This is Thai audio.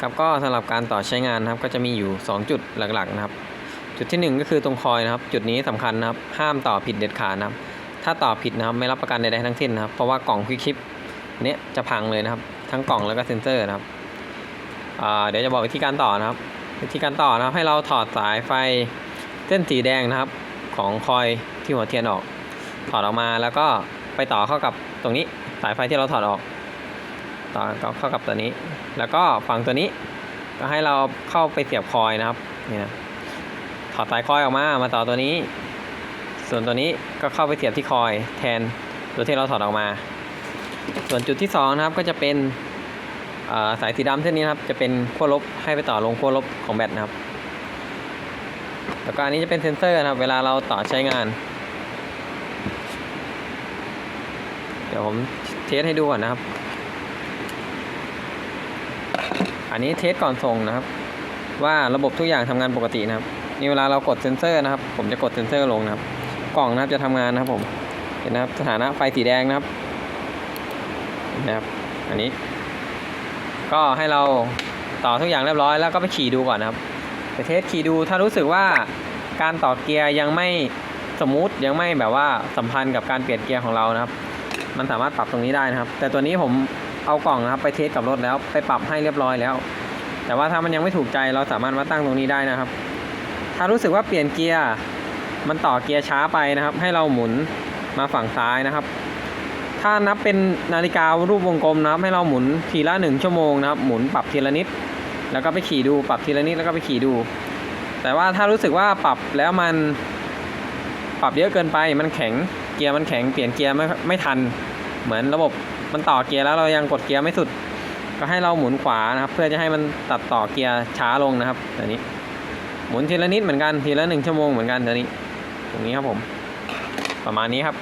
ครับก็สำหรับการต่อใช้งานนะครับก็จะมีอยู่ 2 จุดหลักๆนะครับ จุดที่ 1 ก็คือตรงคอยนะครับ จุดนี้สำคัญนะครับ ห้ามต่อผิดเด็ดขาดนะครับ ถ้าต่อผิดนะครับไม่รับประกันใดๆทั้งสิ้นนะครับ เพราะว่ากล่องควิปเนี้ยจะพังเลยนะครับ ทั้งกล่องแล้วก็เซ็นเซอร์นะครับเดี๋ยวจะบอกวิธีการต่อนะครับ วิธีการต่อนะครับให้เราถอดสายไฟเส้นสีแดงนะครับ ของคอยที่หัวเทียนออก ถอดออกมาแล้วก็ไปต่อเข้ากับตรงนี้สายไฟที่เราถอดออก ต่อเข้ากับตัวนี้ แล้วก็ฝั่งตัวนี้ ก็ให้เราเข้าไปเสียบคอยนะครับเนี่ยถอดสายคอยออกมามาต่อตัวนี้ ส่วนตัวนี้ก็เข้าไปเสียบที่คอยแทนตัวที่เราถอดออกมา ส่วนจุดที่สองนะครับก็จะเป็นาสายสีดำเส้นนี้นะครับ จะเป็นขั้วลบให้ไปต่อลงขั้วลบของแบตนะครับ แล้วก็อันนี้จะเป็นเซ็นเซอร์นะครับ เวลาเราต่อใช้งาน เดี๋ยวผมเทสให้ดูก่อนนะครับ อันนี้เทสก่อนส่งนะครับ ว่าระบบทุกอย่างทำงานปกตินะครับนี่เวลาเรากดเซนเซอร์นะครับ ผมจะกดเซนเซอร์ลงนะครับ กล่องนะครับจะทำงานนะครับผมเห็นนะครับสถานะไฟสีแดงนะครับนะครับ อันนี้ ก็ให้เราต่อทุกอย่างเรียบร้อยแล้วก็ไปขี่ดูก่อนนะครับไปเทสขี่ดูถ้ารู้สึกว่าการต่อเกียร์ยังไม่สมูทยังไม่แบบว่าสัมพันธ์กับการเปลี่ยนเกียร์ของเรานะครับ มันสามารถปรับตรงนี้ได้นะครับ แต่ตัวนี้ผม เอากล่องนะครับไปเทสกับรถแล้วไปปรับให้เรียบร้อยแล้ว แต่ว่าถ้ามันยังไม่ถูกใจเราสามารถมาตั้งตรงนี้ได้นะครับ ถ้ารู้สึกว่าเปลี่ยนเกียร์มันต่อเกียร์ช้าไปนะครับ ให้เราหมุนมาฝั่งซ้ายนะครับ ถ้านับเป็นนาฬิการูปวงกลมนะครับให้เราหมุนทีละหนึ่งชั่วโมงนะครับหมุนปรับทีละนิด แล้วก็ไปขี่ดูปรับทีละนิดแล้วก็ไปขี่ดู แต่ว่าถ้ารู้สึกว่าปรับแล้วมันปรับเยอะเกินไปมันแข็งเกียร์มันแข็งเปลี่ยนเกียร์ไม่ไม่ทัน เหมือนระบบมันต่อเกียร์แล้วเรายังกดเกียร์ไม่สุด ก็ให้เราหมุนขวานะครับ เพื่อจะให้มันตัดต่อเกียร์ช้าลงนะครับตัวนี้ หมุนทีละนิดเหมือนกันทีละหนึ่งชั่วโมงเหมือนกันตัวนี้ ตรงนี้ครับผม ประมาณนี้ครับ